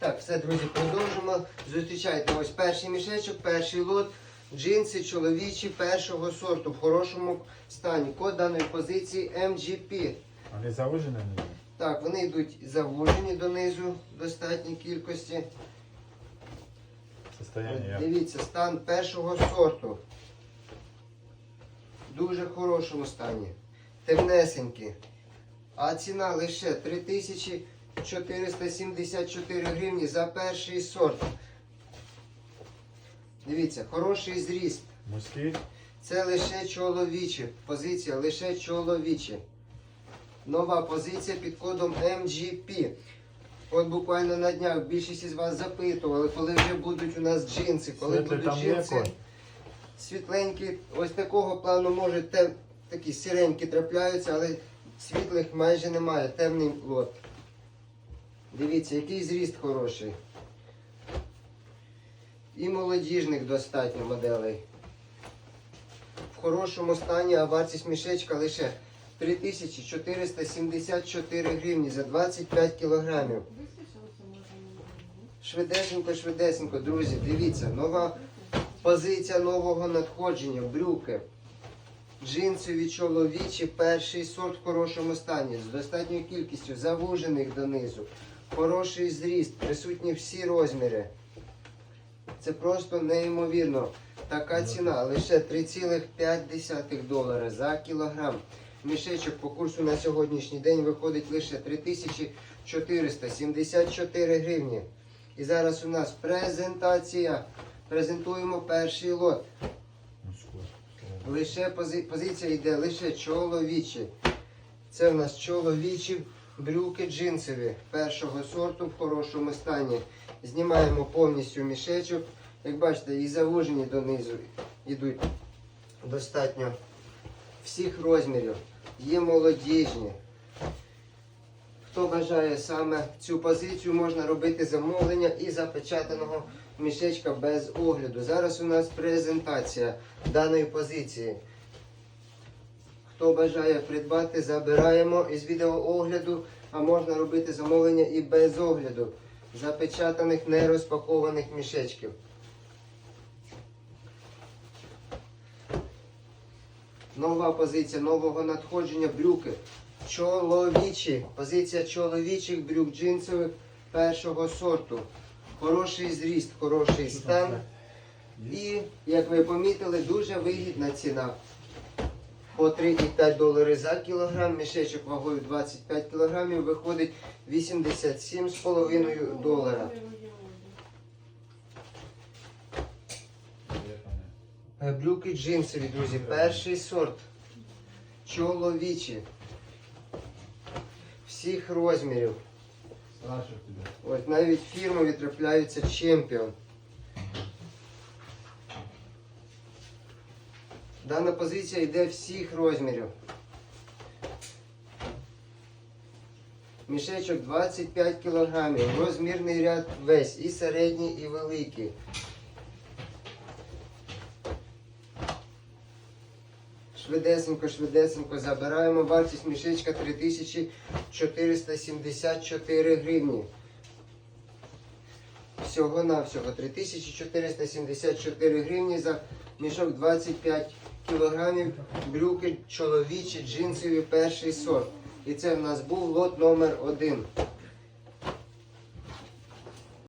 Так, все, друзі, продовжимо. Зустрічайте ось перший мішечок, перший лот. Джинси чоловічі першого сорту в хорошому стані. Код даної позиції MGP. Вони завужені не Так, вони йдуть завужені донизу в достатній кількості. Состояние як? Дивіться, стан першого сорту. В дуже хорошому стані. Темнесенькі. А ціна лише 3474 гривні за перший сорт. Дивіться, хороший зріст. Мужський? Це лише чоловічі. Позиція лише чоловічі. Нова позиція під кодом MGP. От буквально на днях більшість із вас запитували, коли вже будуть у нас джинси, коли Світлий будуть джинси. Світленькі, ось такого плану може те, такі сіренькі трапляються, але світлих майже немає, темний лот. Дивіться, який зріст хороший. І молодіжних достатньо моделей. В хорошому стані, а вартість мішечка лише 3474 гривні за 25 кілограмів. Швидесенько, швидесенько, друзі, дивіться, нова позиція нового надходження, брюки. Джинсові чоловічі, перший сорт в хорошому стані, з достатньою кількістю завужених донизу. Хороший зріст, присутні всі розміри. Це просто неймовірно. Така ціна лише 3,5 долара за кілограм. Мішечок по курсу на сьогоднішній день виходить лише 3474 гривні. І зараз у нас презентація. Презентуємо перший лот. Лише пози- позиція йде лише чоловічі. Це в нас чоловічі брюки джинсові першого сорту в хорошому стані. Знімаємо повністю мішечок. Як бачите, і завужені донизу йдуть достатньо всіх розмірів. Є молодіжні. Хто бажає саме цю позицію, можна робити замовлення і запечатаного мішечка без огляду. Зараз у нас презентація даної позиції. Хто бажає придбати, забираємо із відеоогляду, а можна робити замовлення і без огляду запечатаних нерозпакованих мішечків. Нова позиція нового надходження брюки. Чоловічі. Позиція чоловічих брюк джинсових першого сорту. Хороший зріст, хороший стан. І, як ви помітили, дуже вигідна ціна. По 3,5 долари за кілограм, мішечок вагою 25 кілограмів виходить 87,5 долара. Е, Брюки джинсові, друзі, перший сорт. Чоловічі. Всіх розмірів. Ось навіть фірмові трапляються чемпіон. Дана позиція йде всіх розмірів. Мішечок 25 кг, розмірний ряд весь, і середній, і великий. Швидесенько, швидесенько забираємо. Вартість мішечка 3474 гривні. Всього навсього 3474 гривні за мішок 25 кілограмів брюки чоловічі джинсові перший сорт. І це в нас був лот номер один.